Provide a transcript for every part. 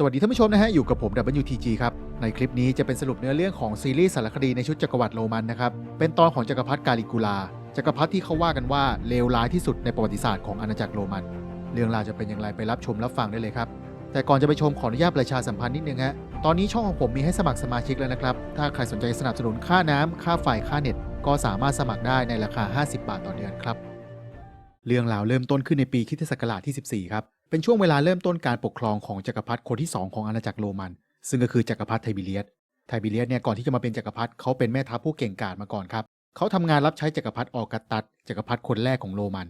สวัสดีท่านผู้ชมนะฮะอยู่กับผม WTG ครับ ในคลิปนี้จะเป็นสรุปเนื้อเรื่องของซีรีส์สารคดีในชุดจักรวรรดิโรมันนะครับ เป็นตอนของจักรพรรดิกาลิกูลา จักรพรรดิที่เขาว่ากันว่าเลวร้ายที่สุดในประวัติศาสตร์ของอาณาจักรโรมัน เรื่องราวจะเป็นอย่างไรไปรับชมรับฟังได้เลยครับ แต่ก่อนจะไปชมขออนุญาตประชาสัมพันธ์นิดนึงฮะตอนนี้ช่องของผมมีให้สมัครสมาชิกแล้วนะครับถ้าใครสนใจสนับสนุนค่าน้ำค่าไฟค่าเน็ต ก็สามารถสมัครได้ในราคา 50 บาทต่อเดือนครับเรื่องราวเริ่มต้นขึ้นในปีคิศักราชที่ 14 ครับ เป็นช่วงเวลาเริ่มต้นการปกครองของจักรพรรดิคนที่ 2 ของอาณาจักรโรมัน ซึ่งก็คือจักรพรรดิไทบิเลียส ไทบิเลียสเนี่ยก่อนที่จะมาเป็นจักรพรรดิเขาเป็นแม่ทัพผู้เก่งกาจมาก่อนครับ เขาทำงานรับใช้จักรพรรดิออกัสตัสจักรพรรดิคนแรกของโรมัน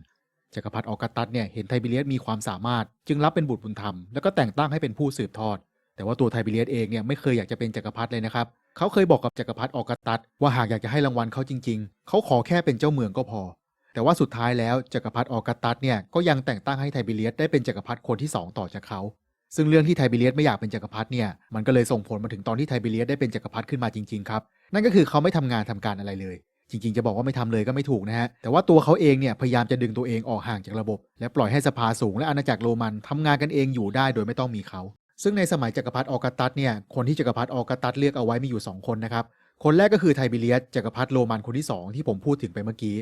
จักรพรรดิออกัสตัสเนี่ยเห็นไทบิเลียสมีความสามารถ จึงรับเป็นบุตรบุญธรรม แล้วก็แต่งตั้งให้เป็นผู้สืบทอด แต่ว่าตัวไทบิเลียสเองเนี่ยไม่เคยอยากจะเป็นจักรพรรดิเลยนะครับ เขาเคยบอกกับจักรพรรดิออกัสตัสว่าหากอยากจะให้รางวัลเขาจริง ๆ เขาขอแค่เป็นเจ้าเมืองก็พอ แต่ว่าสุดท้ายแล้วจักรพรรดิออกัสตัสเนี่ยก็ยังแต่งตั้งให้ไทบิเลียสได้เป็นจักรพรรดิคนที่สองต่อจากเขา ซึ่งเรื่องที่ไทบิเลียสไม่อยากเป็นจักรพรรดิเนี่ยมันก็เลยส่งผลมาถึงตอนที่ไทบิเลียสได้เป็นจักรพรรดิขึ้นมาจริงๆครับนั่นก็คือเขาไม่ทำงานทำการอะไรเลย จริงๆ จะบอกว่าไม่ทำเลยก็ไม่ถูกนะฮะแต่ว่าตัวเขาเองเนี่ยพยายามจะดึงตัวเองออกห่างจากระบบ และปล่อยให้สภาสูงและอาณาจักรโรมันทำงานกันเองอยู่ได้โดยไม่ต้องมีเขาซึ่งในสมัยจักรพรรดิออกัสตัสเนี่ยคนที่จักรพรรดิออกัสตัสเลือกเอาไว้มีอยู่ 2 คนนะครับคนแรกก็คือไทบิเลียสจักรพรรดิโรมันคนที่ 2 ที่ผมพูดถึงไปเมื่อกี้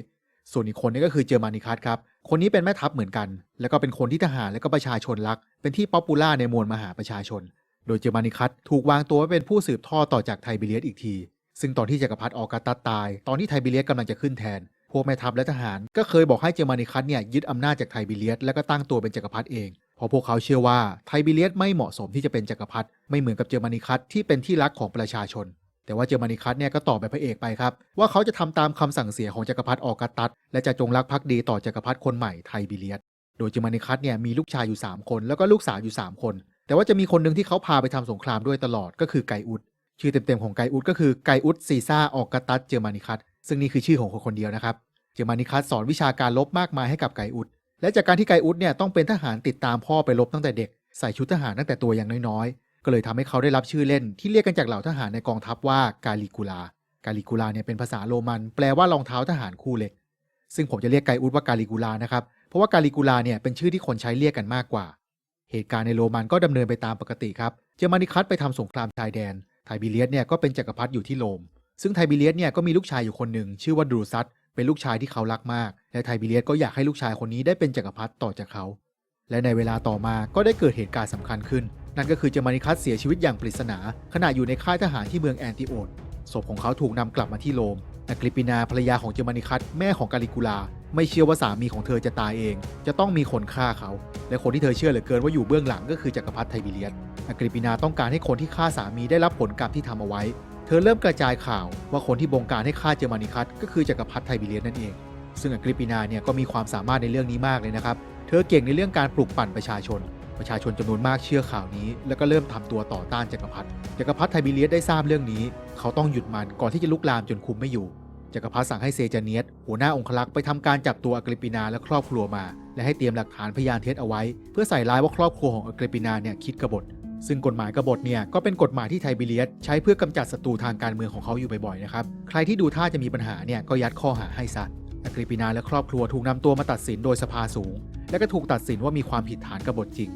ส่วนอีกคนนี้ก็คือเจอมานิคัสครับ คนนี้เป็นแม่ทัพเหมือนกัน แล้วก็เป็นคนที่ทหารและก็ประชาชนรัก เป็นที่ป๊อปปูล่าในมวลมหาประชาชน โดยเจอมานิคัสถูกวางตัวไว้เป็นผู้สืบทอดต่อจากไทบิเลียสอีกที ซึ่งตอนที่จักรพรรดิออกัสตัสตาย ตอนที่ไทบิเลียสกำลังจะขึ้นแทน พวกแม่ทัพและทหารก็เคยบอกให้เจอมานิคัสเนี่ยยึดอำนาจจากไทบิเลียสแล้วก็ตั้งตัวเป็นจักรพรรดิเองเพราะพวกเขาเชื่อว่าไทบิเลียสไม่เหมาะสมที่จะเป็นจักรพรรดิไม่เหมือนกับเจอมานิคัสที่เป็นที่รักของประชาชน แต่ว่าเจอมานิคัสเนี่ยก็ตอบแบบพระเอกไปครับ ว่าเขาจะทำตามคำสั่งเสียของจักรพรรดิออกัสตัสและจะจงรักภักดีต่อจักรพรรดิคนใหม่ไทบิเลียสโดยเจอมานิคัสเนี่ยมีลูกชายอยู่ 3 คน แล้วก็ลูกสาวอยู่ 3 คน แต่ว่าจะมีคนหนึ่งที่เขาพาไปทำสงครามด้วยตลอดก็คือไกอุดชื่อเต็มๆของไกอุดก็คือไกอุดซีซ่าออกัสตัสเจอมานิคัสซึ่งนี่คือชื่อของคนคนเดียวนะครับเจอมานิคัสสอนวิชาการลบมากมายให้กับไกอุดและจากการที่ไกอุดเนี่ยต้องเป็นทหารติดตามพ่อไปรบตั้งแต่เด็กใส่ชุดทหารตั้งแต่ตัวอย่างน้อยๆ ก็เลยทำให้เขาได้รับชื่อเล่นที่เรียกกันจากเหล่าทหารในกองทัพว่ากาลิกูลากาลิกูลาเนี่ยเป็นภาษาโรมัน แปลว่ารองเท้าทหารคู่เหล็ก ซึ่งผมจะเรียกไกอุดว่ากาลิกูลานะครับ เพราะว่ากาลิกูลาเนี่ยเป็นชื่อที่คนใช้เรียกกันมากกว่า เหตุการณ์ในโรมันก็ดำเนินไปตามปกติครับ เจอมานิคัสไปทำสงครามชายแดน ไทบิเลียสเนี่ยก็เป็นจักรพรรดิอยู่ที่โรม ซึ่งไทบิเลียสเนี่ยก็มีลูกชายอยู่คนหนึ่งชื่อว่าดรูซัสเป็นลูกชายที่เขารักมาก และไทบิเลียสก็อยากให้ลูกชายคนนี้ได้เป็นจักรพรรดิต่อจากเขา และในเวลาต่อมาก็ได้เกิดเหตุการณ์สำคัญขึ้น นั่นก็คือเจมานิคัสเสียชีวิตอย่างปริศนา ขณะอยู่ในค่ายทหารที่เมืองแอนติโอดศพของเขาถูกนำกลับมาที่โรมอากริปินาภรรยาของเจมานิคัสแม่ของกาลิกูลา ไม่เชื่อว่าสามีของเธอจะตายเอง จะต้องมีคนฆ่าเขา และคนที่เธอเชื่อเหลือเกินว่าอยู่เบื้องหลังก็คือจักรพรรดิไทบิเลียสอากริปินาต้องการให้คนที่ฆ่าสามีได้รับผลกรรมที่ทำเอาไว้ เธอเริ่มกระจายข่าวว่าคนที่บงการให้ฆ่าเจอมานิคัสก็คือจักรพรรดิไทบิเลียสนั่นเองซึ่งอากริปปินาเนี่ยก็มีความสามารถในเรื่องนี้มากเลยนะครับ เธอเก่งในเรื่องการปลุกปั่นประชาชน ประชาชนจำนวนมากเชื่อข่าวนี้ แล้วก็เริ่มทำตัวต่อต้านจักรพรรดิจักรพรรดิไทบิเลียสได้ทราบเรื่องนี้ เขาต้องหยุดมันก่อนที่จะลุกลามจนคุมไม่อยู่จักรพรรดิสั่งให้เซจาเนียสหัวหน้าองครักษ์ไปทำการจับตัวอากริปินาและครอบครัวมา และให้เตรียมหลักฐานพยานเท็จเอาไว้ เพื่อใส่ร้ายว่าครอบครัวของอากริปินาเนี่ยคิดกบฏซึ่งกฎหมายกบฏเนี่ยก็เป็นกฎหมายที่ไทบิเลียสใช้เพื่อกำจัดศัตรูทางการเมืองของเขาอยู่บ่อยๆนะครับใครที่ดูท่าจะมีปัญหาเนี่ยก็ยัดข้อหาให้ซะอากริปินาและครอบครัวถูกนำตัวมาตัดสินโดยสภาสูง และก็ถูกตัดสินว่ามีความผิดฐานกบฏจริง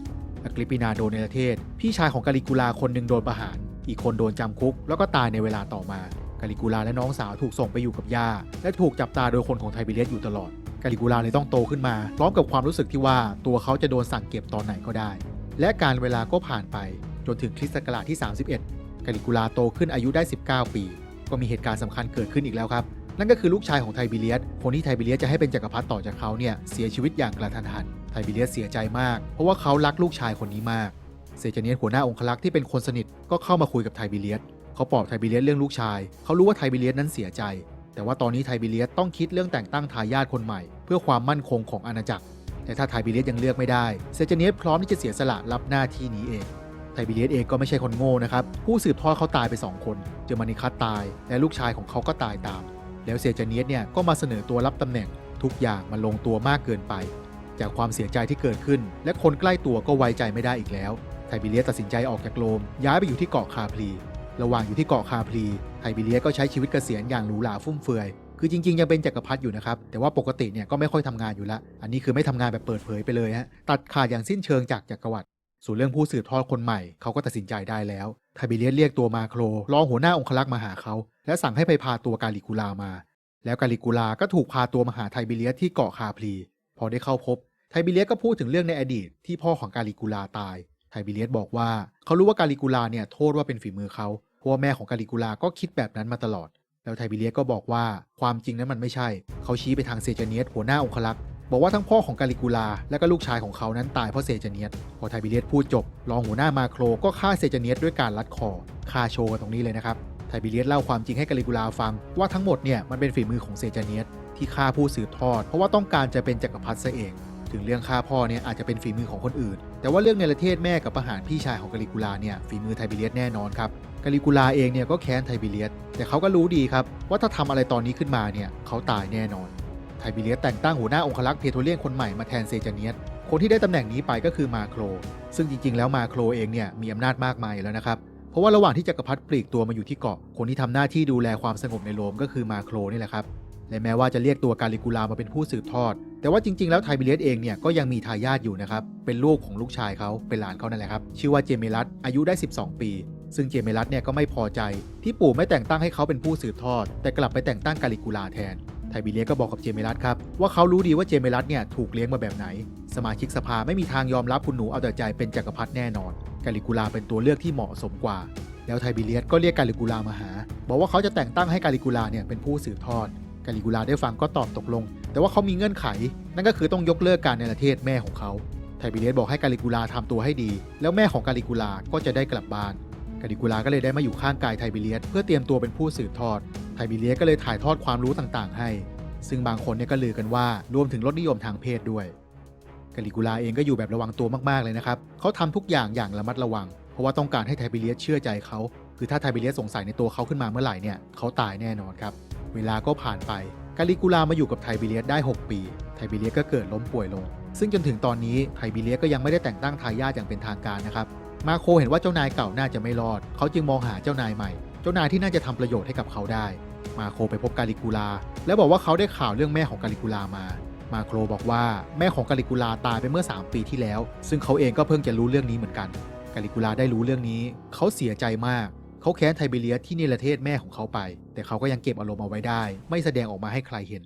อากริปินาโดนในประเทศ พี่ชายของกาลิกูลาคนหนึ่งโดนประหาร อีกคนโดนจำคุก แล้วก็ตายในเวลาต่อมากาลิกูลาและน้องสาวถูกส่งไปอยู่กับย่า และถูกจับตาโดยคนของไทบิเลียสอยู่ตลอด กาลิกูลาเลยต้องโตขึ้นมา พร้อมกับความรู้สึกที่ว่าตัวเขาจะโดนสั่งเก็บตอนไหนก็ได้ และการเวลาก็ผ่านไปจนถึงคริสต์ศักราชที่ 31 กาลิกูลาโตขึ้นอายุได้ 19 ปี ก็มีเหตุการณ์สำคัญเกิดขึ้นอีกแล้วครับ นั่นก็คือลูกชายของไทบิเลียสคนที่ไทบิเลียสจะให้เป็นจักรพรรดิต่อจากเขาเนี่ยเสียชีวิตอย่างกระทันหันไทบิเลียสเสียใจมาก เพราะว่าเขารักลูกชายคนนี้มากเซจเนียสหัวหน้าองครักษ์ที่เป็นคนสนิทก็เข้ามาคุยกับไทบิเลียสเขาปลอบไทบิเลียสเรื่องลูกชาย เขารู้ว่าไทบิเลียสนั้นเสียใจ แต่ว่าตอนนี้ไทบิเลียสต้องคิดเรื่องแต่งตั้งทายาทคนใหม่ เพื่อความมั่นคงของอาณาจักร แต่ถ้าไทบิเลียสยังเลือกไม่ได้เซจเนียสพร้อมที่จะเสียสละรับหน้าที่นี้เองไทบิเลียสเองก็ไม่ใช่คนโง่นะครับผู้สืบทอดเขาตายไป 2 คน เจอมานิคัสตายและลูกชายของเขาก็ตายตาม แล้วเซจาเนียสเนี่ยก็มาเสนอตัวรับตำแหน่งทุกอย่างมันลงตัวมากเกินไป จากความเสียใจที่เกิดขึ้น และคนใกล้ตัวก็ไว้ใจไม่ได้อีกแล้ว ไทบิเลียสตัดสินใจออกจากโรม ย้ายไปอยู่ที่เกาะคาพลี ระหว่างอยู่ที่เกาะคาพลี ไทบิเลียสก็ใช้ชีวิตเกษียณอย่างหรูหราฟุ่มเฟือย คือจริงๆ ยังเป็นจักรพรรดิอยู่นะครับ แต่ว่าปกติเนี่ยก็ไม่ค่อยทำงานอยู่ละ อันนี้คือไม่ทำงานแบบเปิดเผยไปเลยฮะ ตัดขาดอย่างสิ้นเชิงจากจักรวรรดิ ส่วนเรื่องผู้สืบทอดคนใหม่เขาก็ตัดสินใจได้แล้ว ไทบิเลียสเรียกตัวมาโครรองหัวหน้าองครักษ์มาหาเขา และสั่งให้ไปพาตัวกาลิกูลามา แล้วกาลิกูลาก็ถูกพาตัวมาหาไทบิเลียสที่เกาะคาพลี พอได้เข้าพบไทบิเลียสก็พูดถึงเรื่องในอดีตที่พ่อของกาลิกูลาตาย ไทบิเลียสบอกว่าเขารู้ว่ากาลิกูลาเนี่ยโทษว่าเป็นฝีมือเขา เพราะว่าแม่ของกาลิกูลาก็คิดแบบนั้นมาตลอด แล้วไทบิเลียสก็บอกว่าความจริงนั้นมันไม่ใช่ เขาชี้ไปทางเซจเนียสหัวหน้าองครักษ์ บอกว่าทั้งพ่อของกาลิกูลา และก็ลูกชายของเขานั้นตายเพราะเซจเนียสพอไทบิเลียสพูดจบ รองหัวหน้ามาโครก็ฆ่าเซจเนียสด้วยการลัดคอฆ่าโชว์กันตรงนี้เลยนะครับไทบิเลียสเล่าความจริงให้กาลิกูลาฟัง ว่าทั้งหมดเนี่ยมันเป็นฝีมือของเซจเนียสที่ฆ่าผู้สืบทอด เพราะว่าต้องการจะเป็นจักรพรรดิซะเอง ถึงเรื่องฆ่าพ่อเนี่ยอาจจะเป็นฝีมือของคนอื่น แต่ว่าเรื่องในประเทศแม่กับประหารพี่ชายของกาลิกูลาเนี่ยฝีมือไทบิเลียสแน่นอนครับกาลิกูลาเองเนี่ยก็แค้นไทบิเลียสแต่เขาก็รู้ดีครับว่าถ้าทำอะไรตอนนี้ขึ้นมาเนี่ยเขาตายแน่นอน ไทบิเลียสแต่งตั้งหัวหน้าองครักษ์เพโทรเลียนคนใหม่มาแทนเซจาเนียสคนที่ได้ตำแหน่งนี้ไปก็คือมาโคร ซึ่งจริงๆ แล้วมาโครเองเนี่ยมีอำนาจมากมายแล้วนะครับ เพราะว่าระหว่างที่จักรพรรดิปลีกตัวมาอยู่ที่เกาะ คนที่ทำหน้าที่ดูแลความสงบในโรมก็คือมาโครนี่แหละครับ และแม้ว่าจะเรียกตัวกาลิกูลามาเป็นผู้สืบทอด แต่ว่าจริงๆ แล้วไทบิเลียสเองเนี่ยก็ยังมีทายาทอยู่นะครับ เป็นลูกของลูกชายเขาเป็นหลานเขานั่นแหละครับ ชื่อว่าเจเมรัสอายุได้ 12 ปี ซึ่งเจเมรัสเนี่ยก็ไม่พอใจ ที่ปู่ไม่แต่งตั้งให้เขาเป็นผู้สืบทอด แต่กลับไปแต่งตั้งกาลิกูลาแทน ไทบิเลียก็บอกกับเจเมรัสครับว่าเขารู้ดีว่าเจเมรัสเนี่ยถูกเลี้ยงมาแบบไหน สมาชิกสภาไม่มีทางยอมรับคุณหนูเอาแต่ใจเป็นจักรพรรดิแน่นอน กาลิกูลาเป็นตัวเลือกที่เหมาะสมกว่า แล้วไทบิเลียสก็เรียกกาลิกูลามาหา บอกว่าเขาจะแต่งตั้งให้กาลิกูลาเนี่ยเป็นผู้สืบทอด กาลิกูลาได้ฟังก็ตอบตกลง แต่ว่าเขามีเงื่อนไข นั่นก็คือต้องยกเลิกการในประเทศแม่ของเขาไทบิเลียสบอกให้กาลิกูลาทำตัวให้ดี แล้วแม่ของกาลิกูลาก็จะได้กลับบ้าน กาลิกูลาก็เลยได้มาอยู่ข้างกายไทบิเลียสเพื่อเตรียมตัวเป็นผู้สืบทอด ไทบิเลียสก็เลยถ่ายทอดความรู้ต่างๆ ให้ ซึ่งบางคนเนี่ยก็ลือกันว่ารวมถึงรสนิยมทางเพศด้วยกาลิกูลาเองก็อยู่แบบระวังตัวมากๆเลยนะครับเขาทำทุกอย่างอย่างระมัดระวัง เพราะว่าต้องการให้ไทบิเลียสเชื่อใจเขาคือถ้าไทบิเลียสสงสัยในตัวเขาขึ้นมาเมื่อไหร่เนี่ยเขาตายแน่นอนครับเวลาก็ผ่านไปกาลิกูลามาอยู่กับไทบิเลียสได้ 6 ปี ไทบิเลียสก็เกิดล้มป่วยลง ซึ่งจนถึงตอนนี้ไทบิเลียสก็ยังไม่ได้แต่งตั้งทายาทอย่างเป็นทางการนะครับ มาโคเห็นว่าเจ้านายเก่าน่าจะไม่รอด เขาจึงมองหาเจ้านายใหม่ เจ้านายที่น่าจะทำประโยชน์ให้กับเขาได้ มาโคไปพบกาลิกูลา แล้วบอกว่าเขาได้ข่าวเรื่องแม่ของกาลิกูลามา มาโครบอกว่าแม่ของกาลิกูลาตายไปเมื่อ 3 ปีที่แล้ว ซึ่งเขาเองก็เพิ่งจะรู้เรื่องนี้เหมือนกัน กาลิกูลาได้รู้เรื่องนี้ เขาเสียใจมาก เขาแค้นไทเบเลียสที่เนรเทศแม่ของเขาไป แต่เขาก็ยังเก็บอารมณ์เอาไว้ได้ ไม่แสดงออกมาให้ใครเห็น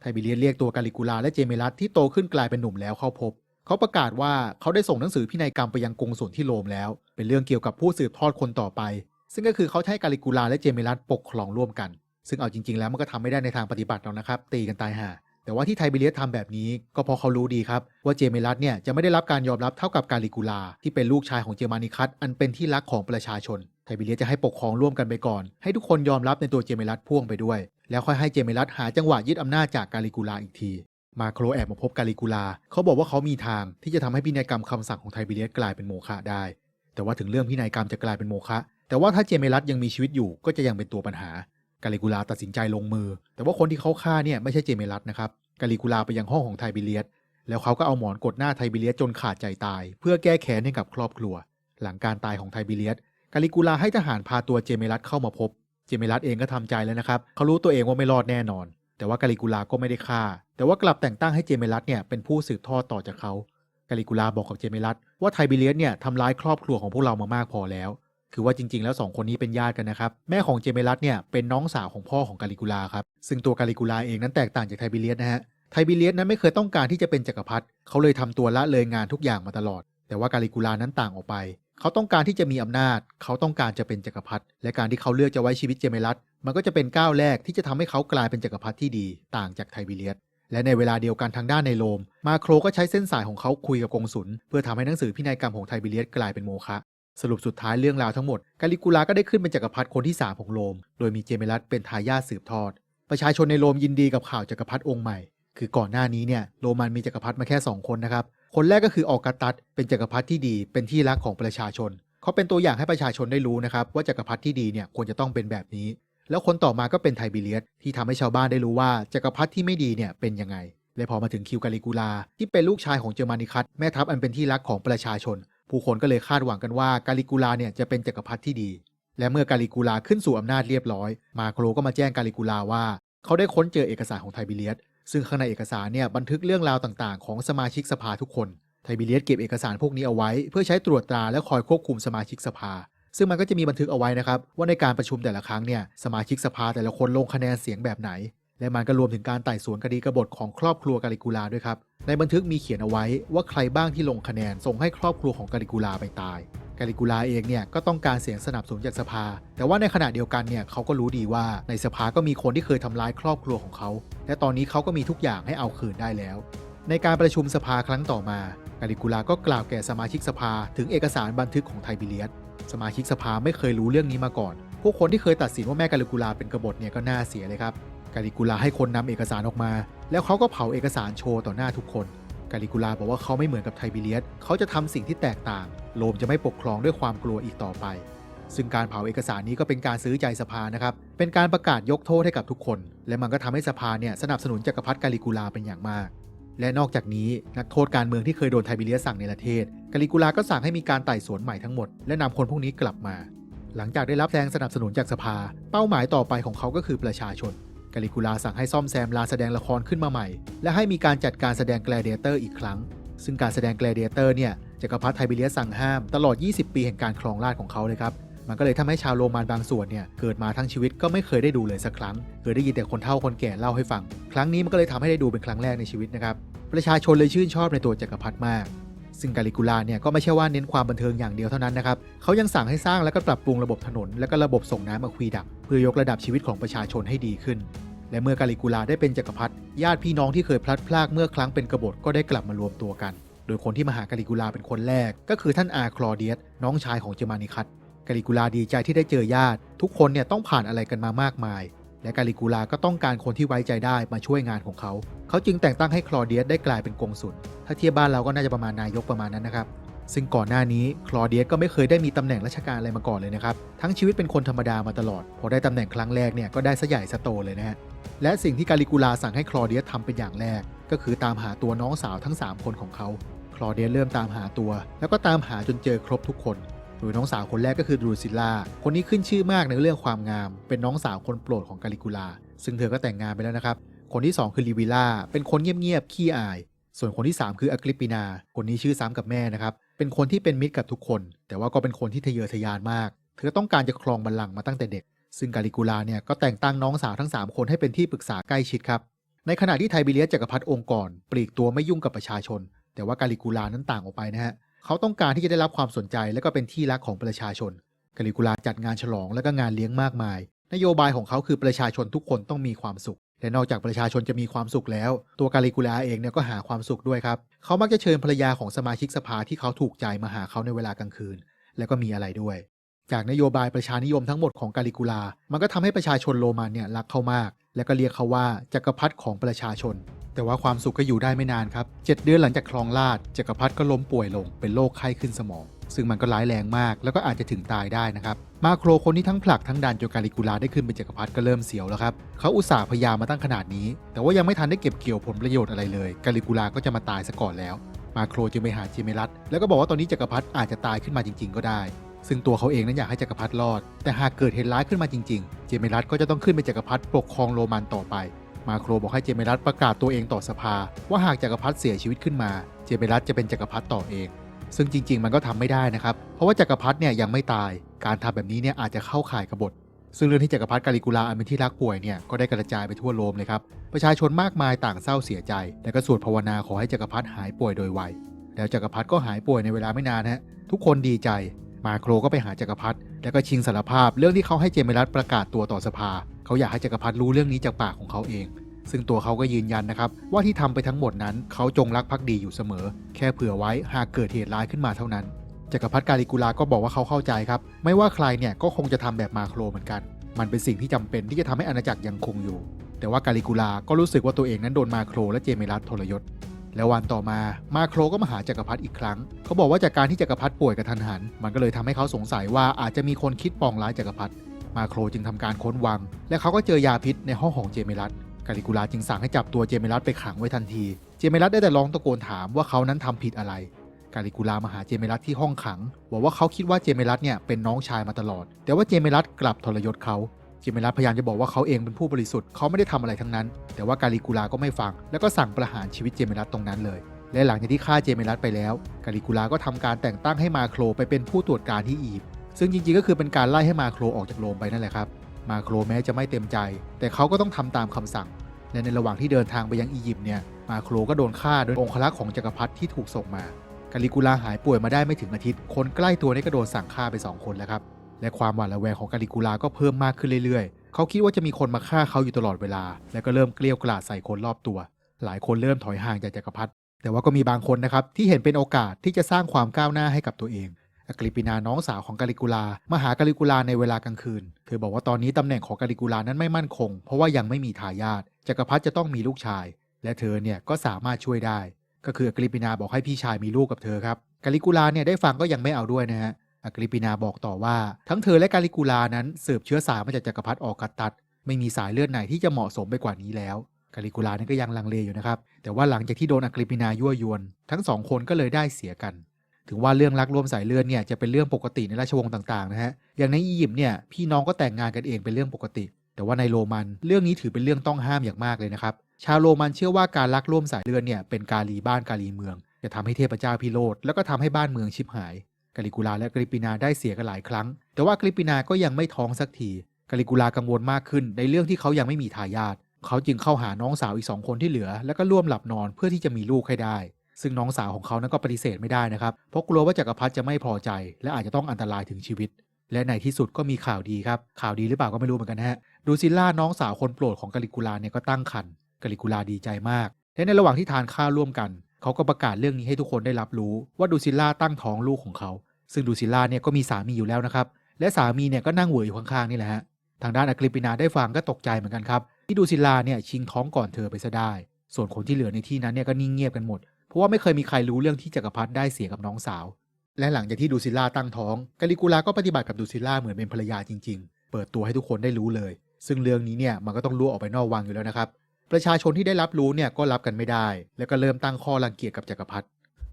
ไทเบเลียสเรียกตัวกาลิกูลาและเจเมรัสที่โตขึ้นกลายเป็นหนุ่มแล้วเข้าพบ เขาประกาศว่าเขาได้ส่งหนังสือพินัยกรรมไปยังกงสุลที่โรมแล้ว เป็นเรื่องเกี่ยวกับผู้สืบทอดคนต่อไป ซึ่งก็คือเขาใช้กาลิกูลาและเจเมรัสปกครองร่วมกัน ซึ่งเอาจริงๆ แล้วมันก็ทำไม่ได้ในทางปฏิบัติหรอกนะครับ ตีกันตายห่าแต่ว่าที่ไทเบเลียสทำแบบนี้ก็เพราะเขารู้ดีครับ ว่าเจเมรัสเนี่ยจะไม่ได้รับการยอมรับเท่ากับกาลิกูลา ที่เป็นลูกชายของเจมานิคัสอันเป็นที่รักของประชาชนไทเบเลียสจะให้ปกครองร่วมกันไปก่อน ให้ทุกคนยอมรับในตัวเจเมรัสพ่วงไปด้วย แล้วค่อยให้เจเมรัสหาจังหวะยึดอำนาจจากกาลิกูลาอีกที มาโครแอบมาพบกาลิกูลา เขาบอกว่าเขามีทางที่จะทำให้พินัยกรรมคำสั่งของไทเบเลียสกลายเป็นโมฆะได้ แต่ว่าถึงเรื่องพินัยกรรมจะกลายเป็นโมฆะแต่ว่าถ้าเจเมรัสยังมีชีวิตอยู่ก็จะยังเป็นตัวปัญหากาลิกูลาตัดสินใจลงมือ แต่ว่าคนที่เขาฆ่าเนี่ยไม่ใช่เจเมรัสนะครับกาลิกูลาไปยังห้องของไทบิเลียสแล้วเขาก็เอาหมอนกดหน้าไทบิเลียสจนขาดใจตาย เพื่อแก้แค้นให้กับครอบครัว หลังการตายของไทบิเลียสกาลิกูลาให้ทหารพาตัวเจเมรัสเข้ามาพบ เจเมรัสเองก็ทำใจแล้วนะครับเขารู้ตัวเองว่าไม่รอดแน่นอน แต่ว่ากาลิกูลาก็ไม่ได้ฆ่า แต่ว่ากลับแต่งตั้งให้เจเมรัสเนี่ยเป็นผู้สืบทอดต่อจากเขากาลิกูลาบอกกับเจเมรัสว่าไทบิเลียสเนี่ยทำร้ายครอบครัวของพวกเรามามากพอแล้ว คือว่าจริงๆ แล้วสองคนนี้เป็นญาติกันนะครับ แม่ของเจเมรัสเนี่ยเป็นน้องสาวของพ่อของกาลิกูลาครับ ซึ่งตัวกาลิกูลาเองนั้นแตกต่างจากไทบิเลียสนะฮะ ไทบิเลียสนั้นไม่เคยต้องการที่จะเป็นจักรพรรดิ เขาเลยทำตัวละเลยงานทุกอย่างมาตลอด แต่ว่ากาลิกูลานั้นต่างออกไป เขาต้องการที่จะมีอำนาจ เขาต้องการจะเป็นจักรพรรดิ และการที่เขาเลือกจะไว้ชีวิตเจเมรัส มันก็จะเป็นก้าวแรกที่จะทำให้เขากลายเป็นจักรพรรดิที่ดี ต่างจากไทบิเลียสและในเวลาเดียวกันทางด้านในโรม มาโครก็ใช้เส้นสายของเขาคุยกับกงสุลเพื่อทำให้หนังสือพินัยกรรมของไทบิเลียสกลายเป็นโมฆะสรุปสุดท้ายเรื่องราวทั้งหมดกาลิกูลาก็ได้ขึ้นเป็นจักรพรรดิคนที่ 3 ของโรม โดยมีเจเมรัสเป็นทายาทสืบทอด ประชาชนในโรมยินดีกับข่าวจักรพรรดิองค์ใหม่ คือก่อนหน้านี้เนี่ยโรมันมีจักรพรรดิมาแค่ 2 คนนะครับ คนแรกก็คือออกัตัสเป็นจักรพรรดิที่ดี เป็นที่รักของประชาชน เขาเป็นตัวอย่างให้ประชาชนได้รู้นะครับว่าจักรพรรดิที่ดีเนี่ยควรจะต้องเป็นแบบนี้ แล้วคนต่อมาก็เป็นไทบิเลียสที่ทำให้ชาวบ้านได้รู้ว่าจักรพรรดิที่ไม่ดีเนี่ยเป็นยังไงและพอมาถึงคิวกาลิกูลา ที่เป็นลูกชายของเจอร์มานิคัสแม่ทัพอันเป็นที่รักของประชาชน ผู้คนก็เลยคาดหวังกันว่ากาลิกูลาเนี่ยจะเป็นจักรพรรดิที่ดี และเมื่อกาลิกูลาขึ้นสู่อำนาจเรียบร้อย มาโครก็มาแจ้งกาลิกูลาว่า เขาได้ค้นเจอเอกสารของไทบิเลียสซึ่งข้างในเอกสารเนี่ยบันทึกเรื่องราวต่างๆ ของสมาชิกสภาทุกคนไททบิเลียสเก็บเอกสารพวกนี้เอาไว้ เพื่อใช้ตรวจตราและคอยควบคุมสมาชิกสภา ซึ่งมันก็จะมีบันทึกเอาไว้นะครับ ว่าในการประชุมแต่ละครั้งเนี่ยสมาชิกสภาแต่ละคนลงคะแนนเสียงแบบไหน และมันก็รวมถึงการไต่สวนคดีกบฏของครอบครัวกาลิกูลาด้วยครับ ในบันทึกมีเขียนเอาไว้ว่าใครบ้างที่ลงคะแนนส่งให้ครอบครัวของกาลิกูลาไปตายกาลิกูลาเองเนี่ยก็ต้องการเสียงสนับสนุนจากสภา แต่ว่าในขณะเดียวกันเนี่ยเขาก็รู้ดีว่าในสภาก็มีคนที่เคยทำร้ายครอบครัวของเขา และตอนนี้เขาก็มีทุกอย่างให้เอาคืนได้แล้ว ในการประชุมสภาครั้งต่อมากาลิกูลาก็กล่าวแก่สมาชิกสภาถึงเอกสารบันทึกของไทบิเลียส สมาชิกสภาไม่เคยรู้เรื่องนี้มาก่อน พวกคนที่เคยตัดสินว่าแม่กาลิกูลาเป็นกบฏเนี่ยก็น่าเสียเลยครับ กาลิกูลาให้คนนำเอกสารออกมา แล้วเขาก็เผาเอกสารโชว์ต่อหน้าทุกคน กาลิกูลาบอกว่าเขาไม่เหมือนกับไทบิเลียส เขาจะทำสิ่งที่แตกต่าง โรมจะไม่ปกครองด้วยความกลัวอีกต่อไป ซึ่งการเผาเอกสารนี้ก็เป็นการซื้อใจสภานะครับ เป็นการประกาศยกโทษให้กับทุกคน และมันก็ทำให้สภาเนี่ยสนับสนุนจักรพรรดิกาลิกูลาเป็นอย่างมาก และนอกจากนี้นักโทษการเมืองที่เคยโดนไทบิเลียสสั่งในประเทศกาลิกูลาก็สั่งให้มีการไต่สวนใหม่ทั้งหมดและนำคนพวกนี้กลับมา หลังจากได้รับแรงสนับสนุนจากสภา เป้าหมายต่อไปของเขาก็คือประชาชนกาลิกูลาสั่งให้ซ่อมแซมลานแสดงละครขึ้นมาใหม่ และให้มีการจัดการแสดงแกลเดเตอร์อีกครั้ง ซึ่งการแสดงแกลเดเตอร์เนี่ยจักรพรรดิไทบิเลียสสั่งห้ามตลอด 20 ปีแห่งการครองราชของเขาเลยครับ มันก็เลยทำให้ชาวโรมันบางส่วนเนี่ยเกิดมาทั้งชีวิตก็ไม่เคยได้ดูเลยสักครั้ง เคยได้ยินแต่คนเฒ่าคนแก่เล่าให้ฟัง ครั้งนี้มันก็เลยทำให้ได้ดูเป็นครั้งแรกในชีวิตนะครับ ประชาชนเลยชื่นชอบในตัวจักรพรรดิมาก ซึ่งกาลิกูลาเนี่ยก็ไม่ใช่ว่าเน้นความบันเทิงอย่างเดียวเท่านั้นนะครับ เขายังสั่งให้สร้างและก็ปรับปรุงระบบถนน และก็ระบบส่งน้ำอะควีดักเพื่อยกระดับชีวิตของประชาชนให้ดีขึ้น และเมื่อกาลิกูลาได้เป็นจักรพรรดิญาติพี่น้องที่เคยพลัดพรากเมื่อครั้งเป็นกบฏก็ได้กลับมารวมตัวกัน โดยคนที่มาหากาลิกูลาเป็นคนแรก ก็คือท่านอาคลอเดียสน้องชายของเจมานิคัส กาลิกูลาดีใจที่ได้เจอญาติ ทุกคนเนี่ยต้องผ่านอะไรกันมามากมาย และกาลิกูลาก็ต้องการคนที่ไว้ใจได้มาช่วยงานของเขา เขาจึงแต่งตั้งให้คลอเดียสได้กลายเป็นกงสุลถ้าเทียบบ้านเราก็น่าจะประมาณนายกประมาณนั้นนะครับซึ่งก่อนหน้านี้คลอเดียสก็ไม่เคยได้มีตำแหน่งราชการอะไรมาก่อนเลยนะครับ ทั้งชีวิตเป็นคนธรรมดามาตลอด พอได้ตำแหน่งครั้งแรกเนี่ยก็ได้ซะใหญ่ซะโตเลยนะฮะ และสิ่งที่กาลิกูลาสั่งให้คลอเดียสทำเป็นอย่างแรก ก็คือตามหาตัวน้องสาวทั้ง 3 คนของเขา คลอเดียสเริ่มตามหาตัว แล้วก็ตามหาจนเจอครบทุกคน โดยน้องสาวคนแรกก็คือดรูซิลลาคนนี้ขึ้นชื่อมากในเรื่องความงาม เป็นน้องสาวคนโปรดของกาลิกูลา ซึ่งเธอก็แต่งงานไปแล้วนะครับ คนที่ 2 คือลิวิล่า เป็นคนเงียบๆ ขี้อาย ส่วนคนที่ 3 คืออ g กริปปินา คนนี้ชื่อซ้ำกับแม่นะครับ เป็นคนที่เป็นมิตรกับทุกคน แต่ว่าก็เป็นคนที่ทะเยอทะยานมาก เธอต้องการจะครองบัลลังก์มาตั้งแต่เด็ก ซึ่งกาลิกูลาเนี่ยก็แต่งตั้งน้องสาวทั้ง 3 คนให้เป็นที่ปรึกษาใกล้ชิดครับ ในขณะที่ไทบิเลียสจักรพรรดิองค์ก่อนปลีกตัวไม่ยุ่งกับประชาชน แต่ว่ากาลิกูลานั้นต่างออกไปนะฮะเเขาต้องการที่จะได้รับความสนใจและก็เป็นที่รักของประชาชนกาลิกูลาจัดงานฉลองและก็งานเลี้ยงมากมาย นโยบายของเขาคือประชาชนทุกคนต้องมีความสุขและนอกจากประชาชนจะมีความสุขแล้ว ตัวกาลิกูลาเองเนี่ยก็หาความสุขด้วยครับ เขามักจะเชิญภรรยาของสมาชิกสภาที่เขาถูกใจมาหาเขาในเวลากลางคืน แล้วก็มีอะไรด้วย จากนโยบายประชานิยมทั้งหมดของกาลิกูลา มันก็ทำให้ประชาชนโรมันเนี่ยรักเขามาก และก็เรียกเขาว่าจักรพรรดิของประชาชน แต่ว่าความสุขก็อยู่ได้ไม่นานครับเจ็ดเดือนหลังจากครองราชย์จักรพรรดิก็ล้มป่วยลงเป็นโรคไข้ขึ้นสมอง ซึ่งมันก็ร้ายแรงมาก แล้วก็อาจจะถึงตายได้นะครับ มาโครคนที่ทั้งผลักทั้งดันจนกาลิกูลาได้ขึ้นเป็นจักรพรรดิก็เริ่มเสียวแล้วครับเขาอุตส่าห์พยายามมาตั้งขนาดนี้ แต่ว่ายังไม่ทันได้เก็บเกี่ยวผลประโยชน์อะไรเลยกาลิกูลาก็จะมาตายซะก่อนแล้ว มาโครจึงไปหาเจเมรัสแล้วก็บอกว่าตอนนี้จักรพรรดิอาจจะตายขึ้นมาจริง ๆ ก็ได้ซึ่งตัวเขาเองนั้นอยากให้จักรพรรดิรอด แต่หากเกิดเหตุร้ายขึ้นมาจริง ๆ เจเมรัสก็จะต้องขึ้นเป็นจักรพรรดิปกครองโรมันต่อไป มาโครบอกให้เจเมรัสประกาศตัวเองต่อสภา ว่าหากจักรพรรดิเสียชีวิตขึ้นมา เจเมรัสจะเป็นจักรพรรดิต่อเอง ซึ่งจริง ๆ มันก็ทำไม่ได้นะครับ เพราะว่าจักรพรรดิเนี่ยยังไม่ตาย การทำแบบนี้เนี่ยอาจจะเข้าข่ายกบฏ ซึ่งเรื่องที่จักรพรรดิกาลิกูลาอันเป็นที่รักป่วยเนี่ยก็ได้กระจายไปทั่วโรมเลยครับ ประชาชนมากมายต่างเศร้าเสียใจ และก็สวดภาวนาขอให้จักรพรรดิหายป่วยโดยไว แล้วจักรพรรดิก็หายป่วยในเวลาไม่นานฮะ ทุกคนดีใจ มาโครก็ไปหาจักรพรรดิแล้วก็ชิงสารภาพเรื่องที่เขาให้เจเมรัสประกาศตัวต่อสภา เขาอยากให้จักรพรรดิรู้เรื่องนี้จากปากของเขาเอง ซึ่งตัวเขาก็ยืนยันนะครับว่าที่ทำไปทั้งหมดนั้น เขาจงรักภักดีอยู่เสมอ แค่เผื่อไว้หากเกิดเหตุร้ายขึ้นมาเท่านั้นจักรพรรดิกาลิกูลาก็บอกว่าเขาเข้าใจครับ ไม่ว่าใครเนี่ยก็คงจะทำแบบมาโครเหมือนกัน มันเป็นสิ่งที่จำเป็นที่จะทำให้อาณาจักรยังคงอยู่ แต่ว่ากาลิกูลาก็รู้สึกว่าตัวเองนั้นโดนมาโครและเจเมรัสทรยศ แล้ววันต่อมามาโครก็มาหาจักรพรรดิอีกครั้ง เขาบอกว่าจากการที่จักรพรรดิป่วยกระทันหัน มันก็เลยทำให้เขาสงสัยว่าอาจจะมีคนคิดปองร้ายจักรพรรดิมาโครจึงทำการค้นวัง และเขาก็เจอยาพิษในห้องของเจเมรัสกาลิกูลาจึงสั่งให้จับตัวเจเมรัสไปขังไว้ทันที เจเมรัสได้แต่ร้องตะโกนถามว่าเขานั้นทำผิดอะไรกาลิกูลามาหาเจเมรัสที่ห้องขัง บอกว่าเขาคิดว่าเจเมรัสเนี่ยเป็นน้องชายมาตลอด แต่ว่าเจเมรัสกลับทรยศเขา จเมรัสพยายามจะบอกว่าเขาเองเป็นผู้บริสุทธิ์เขาไม่ได้ทำอะไรทั้งนั้น แต่ว่ากาลิกูลาก็ไม่ฟัง แล้วก็สั่งประหารชีวิตเจเมรัสตรงนั้นเลย และหลังจากที่ฆ่าเจเมรัสไปแล้ว กาลิกูลาก็ทำการแต่งตั้งให้มาโครไปเป็นผู้ตรวจการที่อียิปต์ซึ่งจริงๆก็คือเป็นการไล่ให้มาโครออกจากโรมไปนั่นแหละครับ มาโครแม้จะไม่เต็มใจ แต่เขาก็ต้องทำตามคำสั่ง และในระหว่างที่เดินทางไปยังอียิปต์เนี่ย มาโครก็โดนฆ่าโดยองครักษ์ของจักรพรรดิที่ถูกส่งมากาลิกูลาหายป่วยมาได้ไม่ถึงอาทิตย์ คนใกล้ตัวนี่ก็โดนสั่งฆ่าไป 2 คนแล้วครับ และความหวาดระแวงของกาลิกูลาก็เพิ่มมากขึ้นเรื่อยๆ เขาคิดว่าจะมีคนมาฆ่าเขาอยู่ตลอดเวลา และก็เริ่มเกลี้ยวกล่อมใส่คนรอบตัว หลายคนเริ่มถอยห่างจากจักรพรรดิแต่ว่าก็มีบางคนนะครับที่เห็นเป็นโอกาสที่จะสร้างความก้าวหน้าให้กับตัวเองอากริปินาน้องสาวของกาลิกูลามาหากาลิกูลาในเวลากลางคืน เธอบอกว่าตอนนี้ตำแหน่งของกาลิกูลานั้นไม่มั่นคง เพราะว่ายังไม่มีทายาทจักรพรรดิจะต้องมีลูกชาย และเธอเนี่ยก็สามารถช่วยได้ ก็คืออากริปินาบอกให้พี่ชายมีลูกกับเธอครับกาลิกูลาเนี่ยได้ฟังก็ยังไม่เอาด้วยนะฮะ อากริปินาบอกต่อว่า ทั้งเธอและกาลิกูลานั้นสืบเชื้อสายมาจากจักรพรรดิออกัสตัสไม่มีสายเลือดไหนที่จะเหมาะสมไปกว่านี้แล้ว กาลิกูลานี่ยก็ยังลังเลอยู่นะครับ แต่ว่าหลังจากที่โดนอากริปินายั่วยวน ทั้งสองคนก็เลยได้เสียกัน ถึงว่าเรื่องรักร่วมสายเลือดเนี่ยจะเป็นเรื่องปกติในราชวงศ์ต่างๆนะฮะ อย่างในอียิปต์เนี่ยพี่น้องก็แต่งงานกันเองเป็นเรื่องปกติ แต่ว่าในโรมันเรื่องนี้ถือเป็นเรื่องต้องห้ามอย่างมากเลยนะครับ ชาวโรมันเชื่อว่าการรักร่วมสายเลือดเนี่ยเป็นการีบ้านการีเมือง จะทำให้เทพเจ้าพิโรธแล้วก็ทำให้บ้านเมืองชิบหาย กาลิกูลาและกริปินาได้เสียกันหลายครั้ง แต่ว่ากริปินาก็ยังไม่ท้องสักทีกาลิกูลากังวลมากขึ้นในเรื่องที่เขายังไม่มีทายาทเขาจึงเข้าหาน้องสาวอีกสองคนที่เหลือ แล้วก็ร่วมหลับนอนเพื่อที่จะมีลูกให้ได้ ซึ่งน้องสาวของเขานั้นก็ปฏิเสธไม่ได้นะครับ เพราะกลัวว่าจักรพรรดิจะไม่พอใจ และอาจจะต้องอันตรายถึงชีวิต และในที่สุดก็มีข่าวดีครับ ข่าวดีหรือเปล่าก็ไม่รู้เหมือนกันนะฮะ ดูซิลล่าน้องสาวคนโปรดของกาลิกูลาเนี่ยก็ตั้งครรภ์กาลิกูลาดีใจมาก และในระหว่างที่ทานข้าวร่วมกัน เขาก็ประกาศเรื่องนี้ให้ทุกคนได้รับรู้ ว่าดูซิล่าตั้งท้องลูกของเขา ซึ่งดูซิล่าเนี่ยก็มีสามีอยู่แล้วนะครับ และสามีเนี่ยก็นั่งเหวออยู่ข้างๆนี่แหละฮะทางด้านอากริปินาได้ฟังก็ตกใจเหมือนกันครับที่ดูซิล่าเนี่ยชิงท้องก่อนเธอไปซะได้ ส่วนคนที่เหลือในที่นั้นเนี่ยก็นิ่งเงียบกันหมด เพราะว่าไม่เคยมีใครรู้เรื่องที่จักรพรรดิได้เสียกับน้องสาว และหลังจากที่ดูซิล่าตั้งท้องกาลิกูลาก็ปฏิบัติกับดูซิลล่าเหมือนเป็นภรรยาจริง ๆ เปิดตัวให้ทุกคนได้รู้เลย ซึ่งเรื่องนี้เนี่ยมันก็ต้องรั่วออกไปนอกวังอยู่แล้วนะครับ ประชาชนที่ได้รับรู้เนี่ยก็รับกันไม่ได้ แล้วก็เริ่มตั้งข้อรังเกียจกับจักรพรรดิ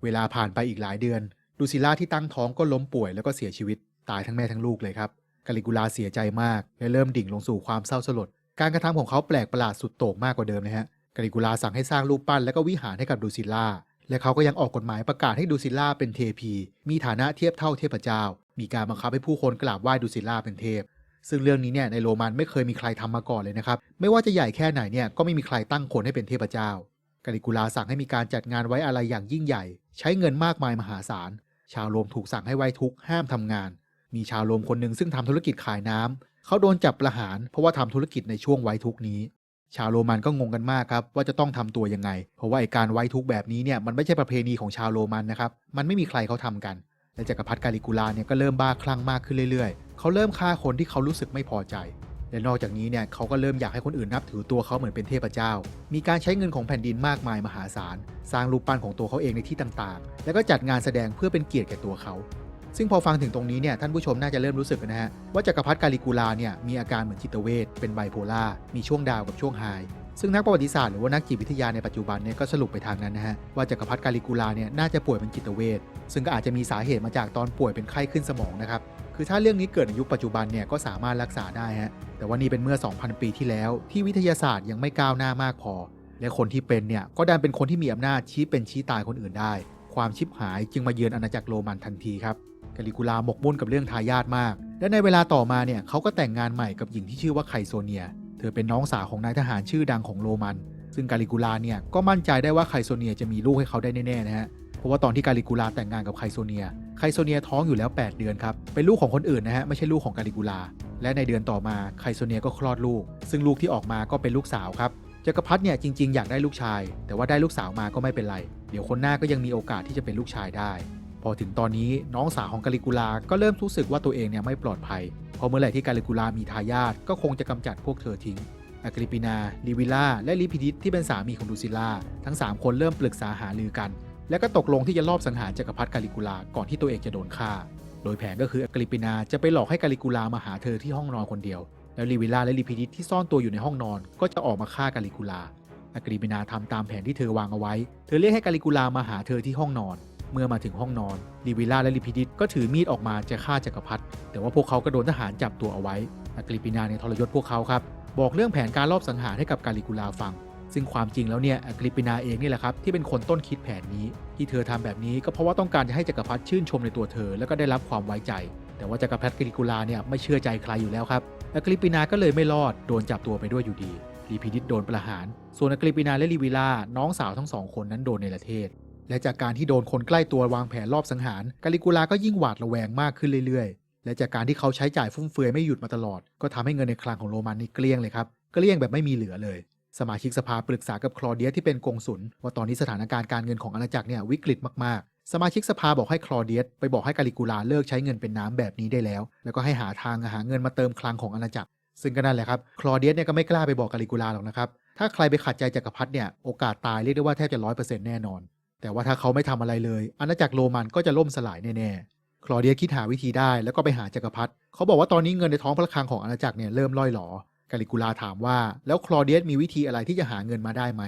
เวลาผ่านไปอีกหลายเดือน ดูซิล่าที่ตั้งท้องก็ล้มป่วยแล้วก็เสียชีวิต ตายทั้งแม่ทั้งลูกเลยครับกาลิกูลาเสียใจมากและเริ่มดิ่งลงสู่ความเศร้าสลด การกระทำของเขาแปลกประหลาดสุดโต่งมากกว่าเดิมนะฮะกาลิกูลาสั่งให้สร้างรูปปั้นและก็วิหารให้กับดูซิล่า และเขาก็ยังออกกฎหมายประกาศให้ดูซิล่าเป็นเทพี มีฐานะเทียบเท่าเทพเจ้า มีการบังคับให้ผู้คนกราบไหว้ดูซิล่าเป็นเทพ ซึ่งเรื่องนี้เนี่ยในโรมันไม่เคยมีใครทำมาก่อนเลยนะครับ ไม่ว่าจะใหญ่แค่ไหนเนี่ยก็ไม่มีใครตั้งคนให้เป็นเทพเจ้ากาลิกูลาสั่งให้มีการจัดงานไว้อะไรอย่างยิ่งใหญ่ ใช้เงินมากมายมหาศาล ชาวโรมถูกสั่งให้ไว้ทุกข์ห้ามทำงาน มีชาวโรมคนหนึ่งซึ่งทำธุรกิจขายน้ำเขาโดนจับประหาร เพราะว่าทำธุรกิจในช่วงไว้ทุกนี้ ชาวโรมันก็งงกันมากครับว่าจะต้องทำตัวยังไง เพราะว่าไอการไว้ทุกแบบนี้เนี่ยมันไม่ใช่ประเพณีของชาวโรมันนะครับ มันไม่มีใครเขาทำกันและจักรพรรดิกาลิกูลาเนี่ยก็เริ่มบ้าคลั่งมากขึ้นเรื่อยๆ เขาเริ่มฆ่าคนที่เขารู้สึกไม่พอใจ และนอกจากนี้เนี่ยเขาก็เริ่มอยากให้คนอื่นนับถือตัวเขาเหมือนเป็นเทพเจ้า มีการใช้เงินของแผ่นดินมากมายมหาศาล สร้างรูปปั้นของตัวเขาเองในที่ต่างๆ แล้วก็จัดงานแสดงเพื่อเป็นเกียรติแก่ตัวเขา ซึ่งพอฟังถึงตรงนี้เนี่ยท่านผู้ชมน่าจะเริ่มรู้สึกนะฮะว่าจักรพรรดิกาลิกูลาเนี่ยมีอาการเหมือนจิตเวทเป็นไบโพล่ามีช่วงดาวกับช่วงไฮ ซึ่งนักประวัติศาสตร์หรือว่านักจิตวิทยาในปัจจุบันเนี่ยก็สรุปไปทางนั้นนะฮะว่าจักรพรรดิกาลิกูลาเนี่ยน่าจะป่วยเป็นจิตเวชซึ่งก็อาจจะมีสาเหตุมาจากตอนป่วยเป็นไข้ขึ้นสมองนะครับคือถ้าเรื่องนี้เกิดในยุคปัจจุบันเนี่ยก็สามารถรักษาได้ฮะแต่ว่านี่เป็นเมื่อ 2,000 ปีที่แล้ว ที่วิทยาศาสตร์ยังไม่ก้าวหน้ามากพอ และคนที่เป็นเนี่ยก็ดันเป็นคนที่มีอำนาจชี้เป็นชี้ตายคนอื่นได้ ความชิบหายจึงมาเยือนอาณาจักรโรมันทันทีครับกาลิกูลาหมกมุ่นกับเรื่องทายาทมาก และในเวลาต่อมาเนี่ยเขาก็แต่งงานใหม่กับหญิงที่ชื่อว่าไคโซเนีย อเป็นน้องสาวของนายทหารชื่อดังของโรมัน ซึ่งกาลิกูลาเนี่ยก็มั่นใจได้ว่าไคโซเนียจะมีลูกให้เขาได้แน่ๆนะฮะ เพราะว่าตอนที่กาลิกูลาแต่งงานกับไคโซเนีย ไคโซเนียท้องอยู่แล้ว 8 เดือนครับ เป็นลูกของคนอื่นนะฮะไม่ใช่ลูกของกาลิกูลา และในเดือนต่อมาไคโซเนียก็คลอดลูก ซึ่งลูกที่ออกมาก็เป็นลูกสาวครับจักรพรรดิเนี่ยจริงๆอยากได้ลูกชาย แต่ว่าได้ลูกสาวมาก็ไม่เป็นไร เดี๋ยวคนหน้าก็ยังมีโอกาสที่จะเป็นลูกชายได้ พอถึงตอนนี้น้องสาวของกาลิกูลา ก็เริ่มรู้สึกว่าตัวเองเนี่ยไม่ปลอดภัย พราะเมื่อไหร่ที่กาลิกูลามีทายาทก็คงจะกำจัดพวกเธอทิ้งอากริปินาลิวิล่า และลิพิดิสที่เป็นสามีของดูซิล่า ทั้ง 3 คนเริ่มปรึกษาหารือกัน และก็ตกลงที่จะลอบสังหารจักรพรรดิกาลิกูลา ก่อนที่ตัวเองจะโดนฆ่า โดยแผนก็คืออากริปินาจะไปหลอกให้กาลิกูลามาหาเธอที่ห้องนอนคนเดียว แล้วลิวิล่าและลิพิดิสที่ซ่อนตัวอยู่ในห้องนอน ก็จะออกมาฆ่ากาลิกูลาอากริปินาทำตามแผนที่เธอวางเอาไว้ เธอเรียกให้กาลิกูลามาหาเธอที่ห้องนอน เมื่อมาถึงห้องนอนลิวิล่าและลิพิดิสก็ถือมีดออกมาจะฆ่าจักรพรรดิแต่ว่าพวกเขาก็โดนทหารจับตัวเอาไว้อากริปินาในยทรยศพวกเขาครับบอกเรื่องแผนการลอบสังหารให้กับกาลิกูลาฟัง ซึ่งความจริงแล้วเนี่ยอ g ริปินาเองนี่แหละครับที่เป็นคนต้นคิดแผนนี้ ที่เธอทำแบบนี้ก็เพราะว่าต้องการจะให้จักรพรรดิชื่นชมในตัวเธอ แล้วก็ได้รับความไว้ใจ แต่ว่าจักรพรรดิกริกูลาเนี่ยไม่เชื่อใจใครอยู่แล้วครับอ g ริปินาก็เลยไม่รอดโดนจับตัวไปด้วยอยู่ดีลีพินิดโดนประหาร ส่วนอ g ริปินาและลีวิลาน้องสาวทั้งสองคนนั้นโดนในประเทศ และจากการที่โดนคนใกล้ตัววางแผนรอบสังหารกาลิกูลาก็ยิ่งหวาดระแวงมากขึ้นเรื่อยๆ และจากการที่เขาใช้จ่ายฟุ่มเฟือยไม่หยุดมาตลอด ก็ทำให้เงินในคลังของโรมันนี่เกลี้ยงเลยครับเกลี้ยงแบบไม่มีเหลือเลย สมาชิกสภาปรึกษากับคลอเดียสที่เป็นกงสุลว่าตอนนี้สถานการณ์การเงินของอาณาจักรเนี่ยวิกฤตมากๆ สมาชิกสภาบอกให้คลอเดียสไปบอกให้กาลิกูลาเลิกใช้เงินเป็นน้ำแบบนี้ได้แล้ว แล้วก็ให้หาทางหาเงินมาเติมคลังของอาณาจักร ซึ่งก็นั่นแหละครับคลอเดียสเนี่ยก็ไม่กล้าไปบอกกาลิกูลาหรอกนะครับถ้าใครไปขัดใจจักรพรรดิเนี่ยโอกาสตายเรียกได้ว่าแทบจะร้อยเปอร์เซ็นต์แน่นอน แต่ว่าถ้าเขาไม่ทำอะไรเลย อาณาจักรโรมันก็จะล่มสลายแน่ๆ คลอเดียคิดหาวิธีได้แล้วก็ไปหาจักรพรรดิเขาบอกว่าตอนนี้เงินในท้องพระคลังของอาณาจักรเนี่ยเริ่มล่อยหลอกาลิกูลาถามว่าแล้วคลอเดียมีวิธีอะไรที่จะหาเงินมาได้ไหม